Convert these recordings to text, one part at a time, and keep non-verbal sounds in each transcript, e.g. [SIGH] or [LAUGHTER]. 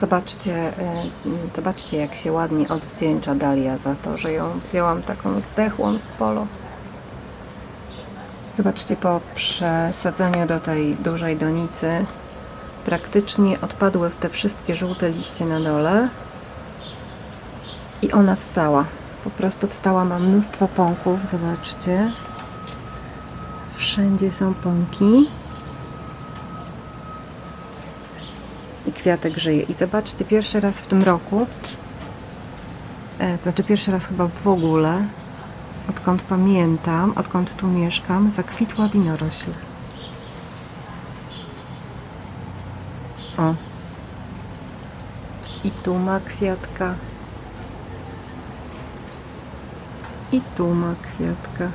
Zobaczcie, y, zobaczcie jak się ładnie odwdzięcza Dalia za to, że ją wzięłam taką zdechłą z polo. Zobaczcie, po przesadzeniu do tej dużej donicy praktycznie odpadły w te wszystkie żółte liście na dole i ona wstała. Po prostu wstała, ma mnóstwo pąków, zobaczcie. Wszędzie są pąki. I kwiatek żyje. I zobaczcie, pierwszy raz w tym roku, e, to znaczy pierwszy raz chyba w ogóle, odkąd pamiętam, odkąd tu mieszkam, zakwitła winorośl. O. I tu ma kwiatka. I tu ma kwiatka.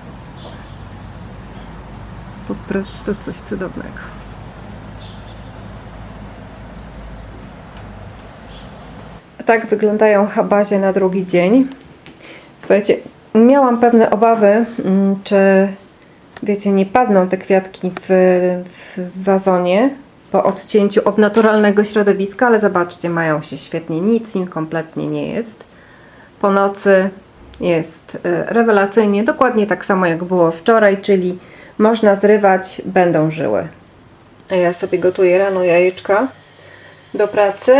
Po prostu coś cudownego. Tak wyglądają habazie na drugi dzień. Słuchajcie, miałam pewne obawy, mm, czy wiecie, nie padną te kwiatki w, w wazonie po odcięciu od naturalnego środowiska, ale zobaczcie, mają się świetnie, nic im kompletnie nie jest. Po nocy jest e, rewelacyjnie, dokładnie tak samo jak było wczoraj, czyli można zrywać, będą żyły. A ja sobie gotuję rano jajeczka do pracy.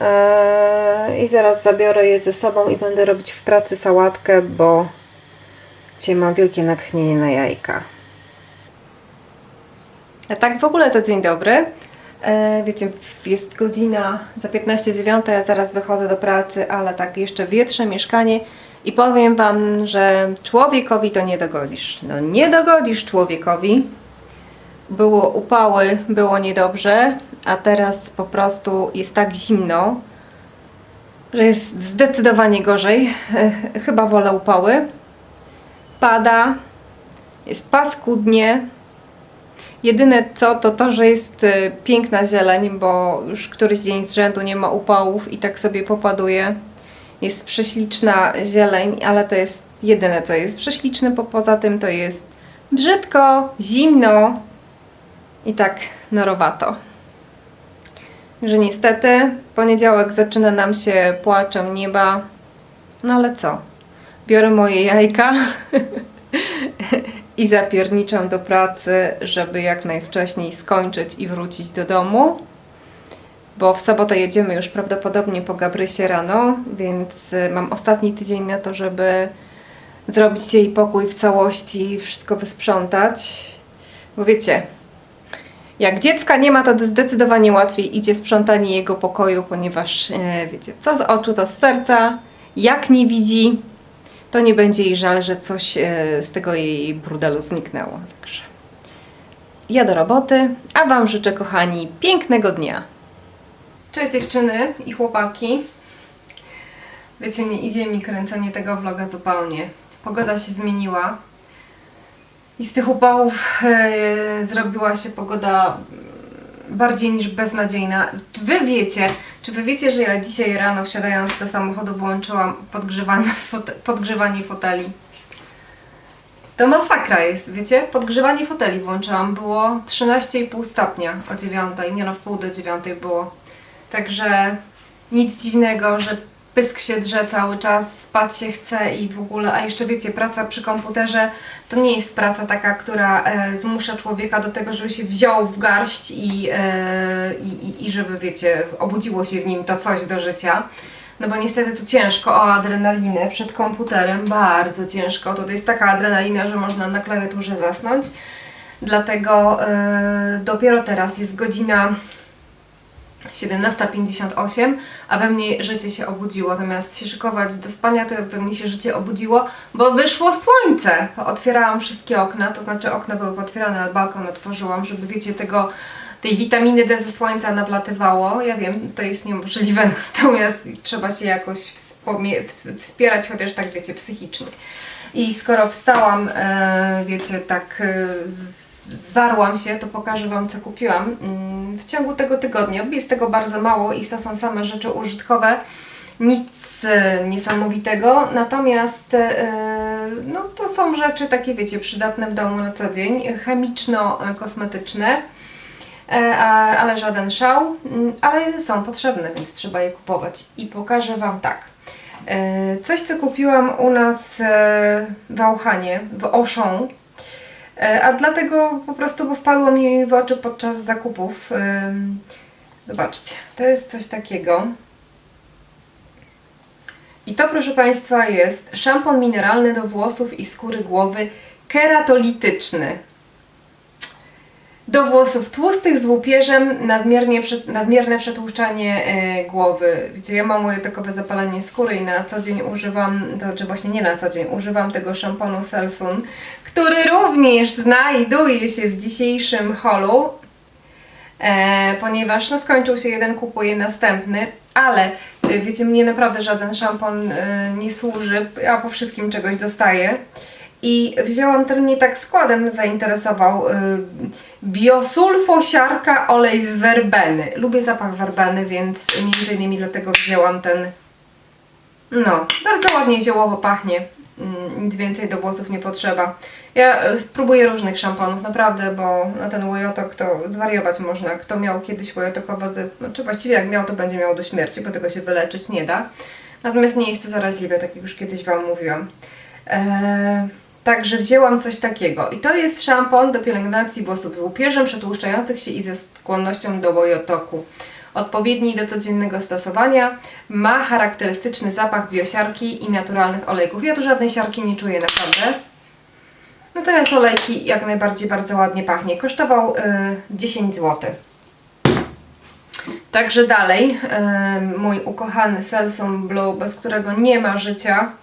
Eee, I zaraz zabiorę je ze sobą i będę robić w pracy sałatkę, bo dzisiaj mam wielkie natchnienie na jajka. A tak w ogóle to dzień dobry. E, wiecie, jest godzina za 15.09, ja zaraz wychodzę do pracy, ale tak jeszcze wietrzę mieszkanie i powiem Wam, że człowiekowi to nie dogodzisz. No nie dogodzisz człowiekowi. Było upały, było niedobrze, a teraz po prostu jest tak zimno, że jest zdecydowanie gorzej. [LAUGHS] Chyba wolę upały. Pada, jest paskudnie. Jedyne co to to, że jest e, piękna zieleń, bo już któryś dzień z rzędu nie ma upałów i tak sobie popaduje. Jest prześliczna zieleń, ale to jest jedyne co jest prześliczne, bo poza tym to jest brzydko, zimno i tak norowato. Że niestety poniedziałek zaczyna nam się płaczem nieba. No ale co? Biorę moje jajka [LAUGHS] i zapierniczam do pracy, żeby jak najwcześniej skończyć i wrócić do domu. Bo w sobotę jedziemy już prawdopodobnie po Gabrysie rano, więc y, mam ostatni tydzień na to, żeby zrobić jej pokój w całości, wszystko wysprzątać. Bo wiecie, jak dziecka nie ma, to zdecydowanie łatwiej idzie sprzątanie jego pokoju, ponieważ e, wiecie, co z oczu, to z serca. Jak nie widzi, to nie będzie jej żal, że coś e, z tego jej brudelu zniknęło. Także ja do roboty, a Wam życzę, kochani, pięknego dnia. Cześć dziewczyny i chłopaki. Wiecie, nie idzie mi kręcenie tego vloga zupełnie. Pogoda się zmieniła. I z tych upałów e, zrobiła się pogoda bardziej niż beznadziejna. Wy wiecie, czy wy wiecie, że ja dzisiaj rano wsiadając do samochodu włączyłam podgrzewanie, [LAUGHS] fote, podgrzewanie foteli? To masakra jest, wiecie? Podgrzewanie foteli włączyłam. Było 13,5 stopnia o 9, nie no, w pół do 9 było. Także nic dziwnego, że pysk się drze cały czas, spać się chce i w ogóle, a jeszcze wiecie, praca przy komputerze to nie jest praca taka, która e, zmusza człowieka do tego, żeby się wziął w garść i, e, i, i- żeby, wiecie, obudziło się w nim to coś do życia. No bo niestety tu ciężko o adrenalinę przed komputerem, bardzo ciężko. To jest taka adrenalina, że można na klawiaturze zasnąć. Dlatego e, dopiero teraz jest godzina 17.58, a we mnie życie się obudziło. Zamiast się szykować do spania, to we mnie się życie obudziło, bo wyszło słońce. Otwierałam wszystkie okna, to znaczy okna były otwierane, ale balkon otworzyłam, żeby wiecie, tego, tej witaminy D ze słońca nawlatywało. Ja wiem, to jest niemożliwe, [LAUGHS] natomiast trzeba się jakoś wspierać, chociaż tak wiecie, psychicznie. I skoro wstałam, e, wiecie, tak e, z- zwarłam się, to pokażę Wam, co kupiłam mm, w ciągu tego tygodnia. Jest tego bardzo mało i to są same rzeczy użytkowe. Nic e, niesamowitego, natomiast e, no, to są rzeczy takie, wiecie, przydatne w domu na co dzień, chemiczno-kosmetyczne. e, ale żaden szał, Mm, ale są potrzebne, więc trzeba je kupować. I pokażę Wam tak. Coś, co kupiłam u nas w Auchanie, w Auchan, a dlatego po prostu, bo wpadło mi w oczy podczas zakupów. Zobaczcie, to jest coś takiego. I to, proszę Państwa, jest szampon mineralny do włosów i skóry głowy keratolityczny. Do włosów tłustych z łupieżem, nadmiernie, nadmierne przetłuszczanie e, głowy. Wiecie, ja mam moje takowe zapalenie skóry i na co dzień używam, to znaczy właśnie nie na co dzień, używam tego szamponu Selsun, który również znajduje się w dzisiejszym holu, e, ponieważ no, skończył się jeden, kupuję następny, ale e, wiecie, mnie naprawdę żaden szampon e, nie służy, ja po wszystkim czegoś dostaję. I wzięłam ten mnie tak składem zainteresował. y, Biosulfosiarka olej z werbeny. Lubię zapach werbeny, więc między innymi dlatego wzięłam ten. No, bardzo ładnie ziołowo pachnie. Mm, Nic więcej do włosów nie potrzeba. Ja y, spróbuję różnych szamponów, naprawdę, bo na ten łojotok to zwariować można. Kto miał kiedyś łojotokowe, znaczy właściwie jak miał, to będzie miał do śmierci, bo tego się wyleczyć nie da. Natomiast nie jest to zaraźliwe, tak jak już kiedyś Wam mówiłam. Eee, także wzięłam coś takiego. I to jest szampon do pielęgnacji włosów z łupieżem przetłuszczających się i ze skłonnością do łojotoku. Odpowiedni do codziennego stosowania. Ma charakterystyczny zapach biosiarki i naturalnych olejków. Ja tu żadnej siarki nie czuję naprawdę. Natomiast olejki jak najbardziej bardzo ładnie pachnie. Kosztował y, 10 zł. Także dalej, y, mój ukochany Selsun Blue, bez którego nie ma życia.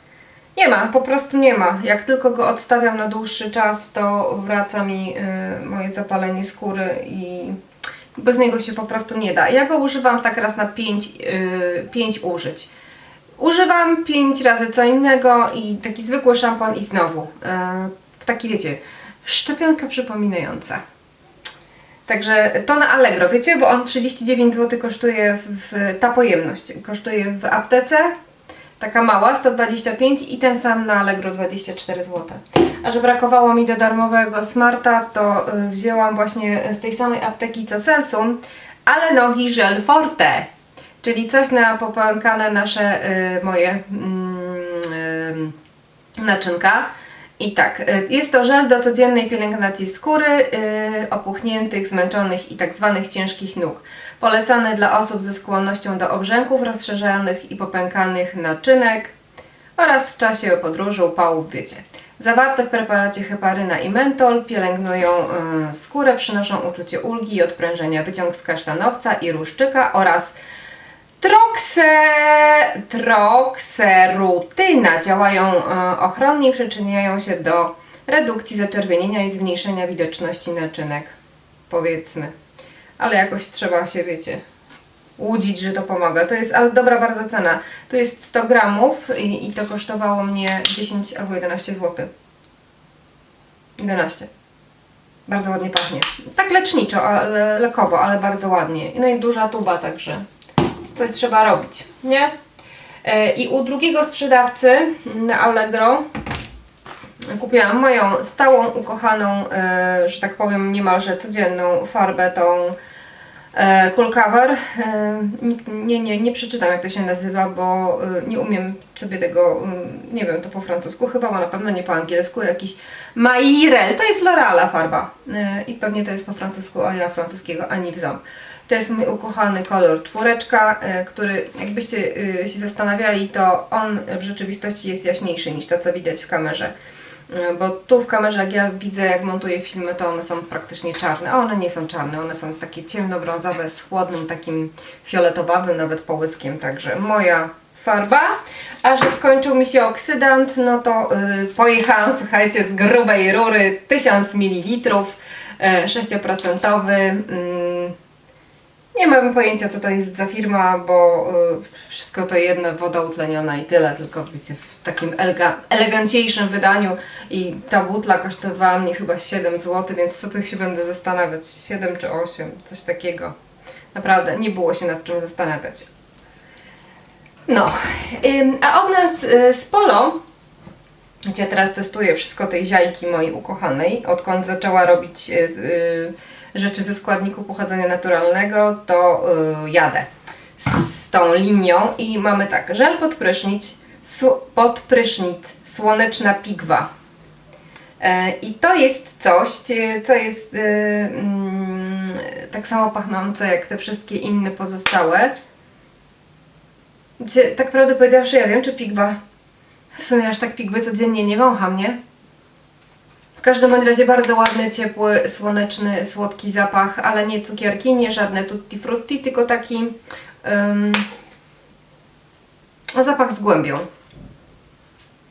Nie ma, po prostu nie ma. Jak tylko go odstawiam na dłuższy czas, to wraca mi y, moje zapalenie skóry i bez niego się po prostu nie da. Ja go używam tak raz na 5 y, pięć użyć. Używam 5 razy co innego i taki zwykły szampon i znowu. Y, taki wiecie, szczepionka przypominająca. Także to na Allegro, wiecie, bo on 39 zł kosztuje w, ta pojemność. Kosztuje w aptece, taka mała, 125 i ten sam na Allegro 24 zł. A że brakowało mi do darmowego smarta, to y, wzięłam właśnie z tej samej apteki co Selsun, ale nogi Gel Forte, czyli coś na popękane nasze y, moje mm, y, naczynka. I tak, y, jest to żel do codziennej pielęgnacji skóry, y, opuchniętych, zmęczonych i tak zwanych ciężkich nóg. Polecany dla osób ze skłonnością do obrzęków rozszerzanych i popękanych naczynek oraz w czasie podróży, upałów, wiecie. Zawarte w preparacie heparyna i mentol pielęgnują y, skórę, przynoszą uczucie ulgi i odprężenia, wyciąg z kasztanowca i ruszczyka oraz Trokse, trokserutyna działają e, ochronnie i przyczyniają się do redukcji zaczerwienienia i zmniejszenia widoczności naczynek. Powiedzmy. Ale jakoś trzeba się, wiecie, łudzić, że to pomaga. To jest ale dobra bardzo cena. Tu jest 100 gramów i, i to kosztowało mnie 10 albo 11 zł. 11. Bardzo ładnie pachnie. Tak leczniczo, ale lekowo, ale bardzo ładnie. No i duża tuba także coś trzeba robić, nie? E, I u drugiego sprzedawcy na Allegro kupiłam moją stałą, ukochaną, e, że tak powiem, niemalże codzienną farbę, tą Cool Cover. E, nie, nie, nie przeczytam jak to się nazywa, bo e, nie umiem sobie tego, mm, nie wiem, to po francusku chyba, bo na pewno nie po angielsku, jakiś Mairel, to jest L'Oreala farba e, i pewnie to jest po francusku, a ja francuskiego ani w ząb. To jest mój ukochany kolor czwóreczka, e, który jakbyście e, się zastanawiali, to on w rzeczywistości jest jaśniejszy niż to, co widać w kamerze. E, Bo tu w kamerze, jak ja widzę, jak montuję filmy, to one są praktycznie czarne, a one nie są czarne, one są takie ciemnobrązowe z chłodnym takim fioletowawym nawet połyskiem, także moja farba. A że skończył mi się oksydant, no to y, pojechałam, słuchajcie, z grubej rury 1000 ml, y, 6%. Y, nie mam pojęcia, co to jest za firma, bo y, wszystko to jedno, woda utleniona i tyle, tylko wiecie, w takim elega, wydaniu i ta butla kosztowała mnie chyba 7 zł, więc co tu się będę zastanawiać, 7 czy 8, coś takiego. Naprawdę, nie było się nad czym zastanawiać. No, a od nas y, z Polo, gdzie teraz testuję wszystko tej ziajki mojej ukochanej, odkąd zaczęła robić y, rzeczy ze składników pochodzenia naturalnego, to y, jadę z, tą linią i mamy tak, żel pod prysznic, pod prysznic, słoneczna pigwa. E, I to jest coś, co jest e, mm, tak samo pachnące jak te wszystkie inne pozostałe. Gdzie, tak prawdę powiedziawszy, ja wiem, czy pigwa. W sumie aż tak pigwy codziennie nie wącham, nie? Każdym razie bardzo ładny, ciepły, słoneczny, słodki zapach, ale nie cukierki, nie żadne tutti frutti, tylko taki um, zapach z głębią.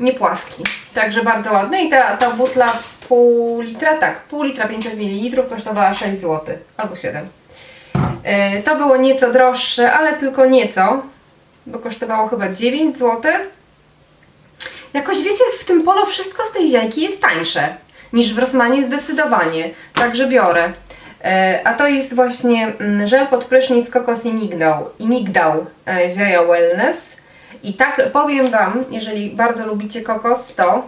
Nie płaski. Także bardzo ładny i ta, ta butla pół litra, tak, pół litra 500 ml kosztowała 6 zł albo 7. E, to było nieco droższe, ale tylko nieco, bo kosztowało chyba 9 zł. Jakoś wiecie, w tym polo wszystko z tej ziajki jest tańsze niż w Rossmanie zdecydowanie. Także biorę. E, a to jest właśnie mm, żel pod prysznic kokos i migdał. I migdał e, Zieja Wellness. I tak powiem Wam, jeżeli bardzo lubicie kokos, to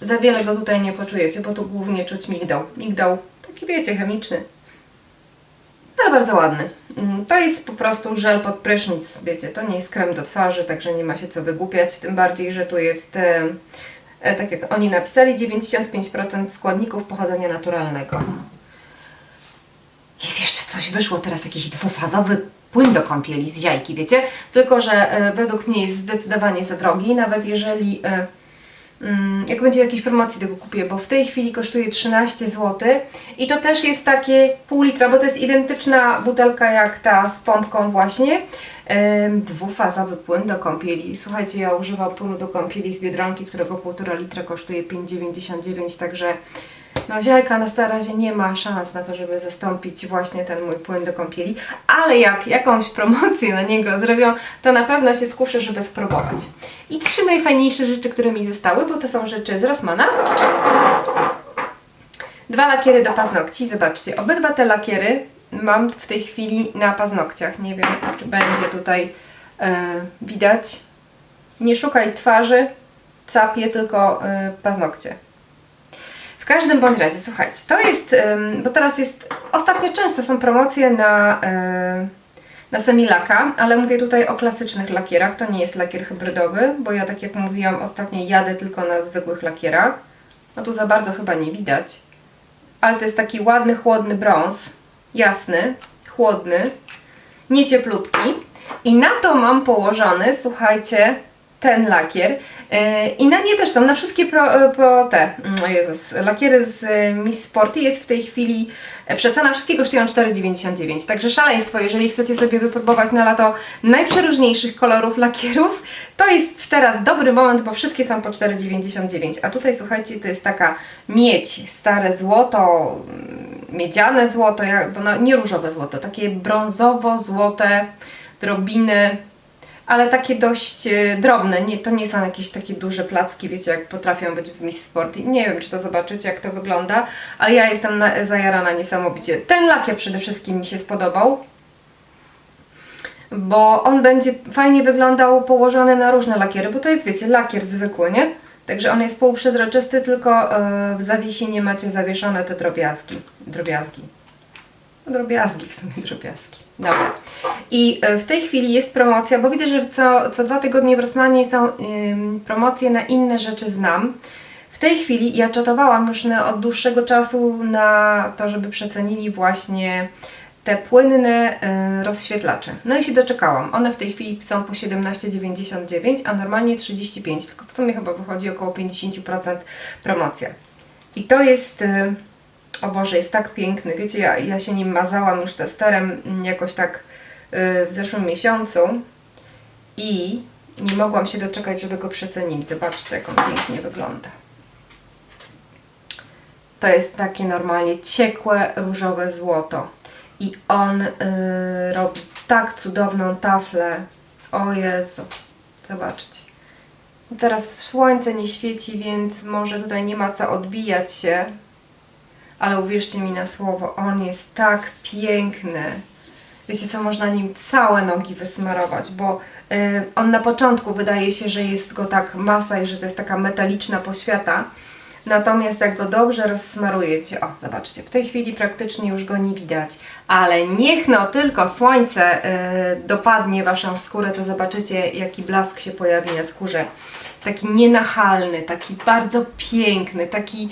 za wiele go tutaj nie poczujecie, bo tu głównie czuć migdał. Migdał taki wiecie, chemiczny. Ale bardzo ładny. Mm, To jest po prostu żel pod prysznic, wiecie, to nie jest krem do twarzy, także nie ma się co wygłupiać, tym bardziej, że tu jest, e, tak jak oni napisali, 95% składników pochodzenia naturalnego. Jest jeszcze coś, wyszło teraz jakiś dwufazowy płyn do kąpieli z ziajki, wiecie? Tylko, że e, według mnie jest zdecydowanie za drogi, nawet jeżeli e, jak będzie jakiejś promocji tego kupię, bo w tej chwili kosztuje 13 zł i to też jest takie pół litra, bo to jest identyczna butelka jak ta z pompką właśnie. Dwufazowy płyn do kąpieli. Słuchajcie, ja używam płynu do kąpieli z Biedronki, którego 1,5 litra kosztuje 5,99, także no ziajka na razie nie ma szans na to, żeby zastąpić właśnie ten mój płyn do kąpieli, ale jak jakąś promocję na niego zrobią, to na pewno się skuszę, żeby spróbować. I trzy najfajniejsze rzeczy, które mi zostały, bo to są rzeczy z Rossmana. Dwa lakiery do paznokci, zobaczcie, obydwa te lakiery mam w tej chwili na paznokciach. Nie wiem, czy będzie tutaj e, widać. Nie szukaj twarzy, capie tylko e, paznokcie. Każdym bądź razie, słuchajcie, to jest, bo teraz jest, ostatnio często są promocje na, na semilaka, ale mówię tutaj o klasycznych lakierach, to nie jest lakier hybrydowy, bo ja tak jak mówiłam ostatnio jadę tylko na zwykłych lakierach. No tu za bardzo chyba nie widać, ale to jest taki ładny, chłodny brąz, jasny, chłodny, nie cieplutki i na to mam położony, słuchajcie, ten lakier. Yy, I na nie też są, na wszystkie pro, e, po te, mm, o Jezus, lakiery z e, Miss Sporty jest w tej chwili e, przecena, wszystkie kosztują 4,99. Także szaleństwo, jeżeli chcecie sobie wypróbować na lato najprzeróżniejszych kolorów lakierów, to jest teraz dobry moment, bo wszystkie są po 4,99. A tutaj słuchajcie, to jest taka miedź, stare złoto, mm, miedziane złoto, no, nie różowe złoto, takie brązowo-złote drobiny ale takie dość e, drobne, nie, to nie są jakieś takie duże placki, wiecie, jak potrafią być w Miss Sport. Nie wiem, czy to zobaczycie, jak to wygląda, ale ja jestem na, zajarana niesamowicie. Ten lakier przede wszystkim mi się spodobał, bo on będzie fajnie wyglądał położony na różne lakiery, bo to jest, wiecie, lakier zwykły, nie? Także on jest półprzezroczysty, tylko e, w zawiesinie macie zawieszone te drobiazgi. Drobiazgi. Drobiazgi, w sumie drobiazgi. Dobra. I e, w tej chwili jest promocja, bo widzę, że co, co dwa tygodnie w Rossmanie są ym, promocje na inne rzeczy znam. W tej chwili ja czatowałam już na, od dłuższego czasu na to, żeby przecenili właśnie te płynne y, rozświetlacze. No i się doczekałam. One w tej chwili są po 17,99, a normalnie 35, tylko w sumie chyba wychodzi około 50% promocja. I to jest... Y, o Boże, jest tak piękny. Wiecie, ja, ja się nim mazałam już testerem jakoś tak y, w zeszłym miesiącu i nie mogłam się doczekać, żeby go przecenić. Zobaczcie, jak on pięknie wygląda. To jest takie normalnie ciekłe, różowe złoto. I on y, robi tak cudowną taflę. O Jezu, zobaczcie. Teraz słońce nie świeci, więc może tutaj nie ma co odbijać się, ale uwierzcie mi na słowo, on jest tak piękny. Wiecie co, można nim całe nogi wysmarować, bo y, on na początku wydaje się, że jest go tak masa i że to jest taka metaliczna poświata. Natomiast jak go dobrze rozsmarujecie, o zobaczcie, w tej chwili praktycznie już go nie widać, ale niech no tylko słońce e, dopadnie Waszą skórę, to zobaczycie jaki blask się pojawi na skórze. Taki nienachalny, taki bardzo piękny, taki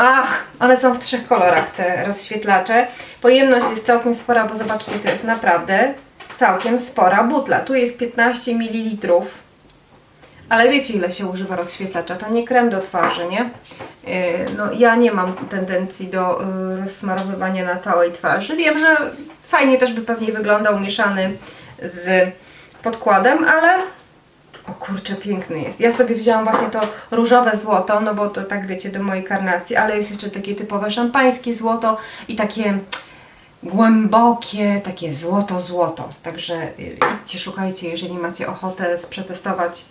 Ach, one są w trzech kolorach, te rozświetlacze. Pojemność jest całkiem spora, bo zobaczcie, to jest naprawdę całkiem spora butla. Tu jest 15 ml. Ale wiecie, ile się używa rozświetlacza? To nie krem do twarzy, nie? Yy, No, ja nie mam tendencji do yy, rozsmarowywania na całej twarzy. Wiem, że fajnie też by pewnie wyglądał mieszany z podkładem, ale o kurczę, piękny jest. Ja sobie wzięłam właśnie to różowe złoto, no bo to tak wiecie, do mojej karnacji, ale jest jeszcze takie typowe szampańskie złoto i takie głębokie, takie złoto-złoto. Także y, idźcie, szukajcie, jeżeli macie ochotę przetestować.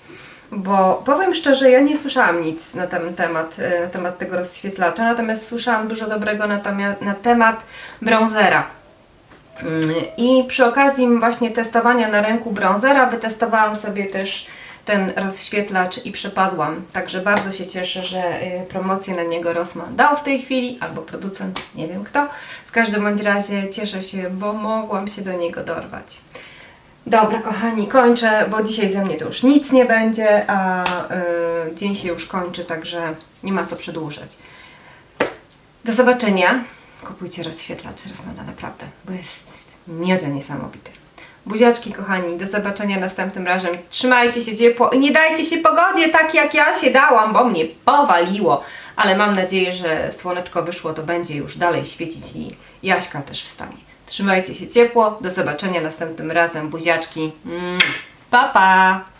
Bo powiem szczerze, ja nie słyszałam nic na ten temat, y, na temat tego rozświetlacza, natomiast słyszałam dużo dobrego na, na temat bronzera. Mm, I przy okazji właśnie testowania na ręku bronzera wytestowałam sobie też ten rozświetlacz i przepadłam. Także bardzo się cieszę, że y, promocję na niego Rossmann dał w tej chwili, albo producent, nie wiem kto. W każdym bądź razie cieszę się, bo mogłam się do niego dorwać. Dobra, kochani, kończę, bo dzisiaj ze mnie to już nic nie będzie, a y, dzień się już kończy, także nie ma co przedłużać. Do zobaczenia. Kupujcie rozświetlacz z Rossmana, naprawdę, bo jest miodzio niesamowity. Buziaczki, kochani, do zobaczenia następnym razem. Trzymajcie się ciepło i nie dajcie się pogodzie tak jak ja się dałam, bo mnie powaliło. Ale mam nadzieję, że słoneczko wyszło, to będzie już dalej świecić i Jaśka też wstanie. Trzymajcie się ciepło, do zobaczenia następnym razem. Buziaczki. Mm. Pa, pa!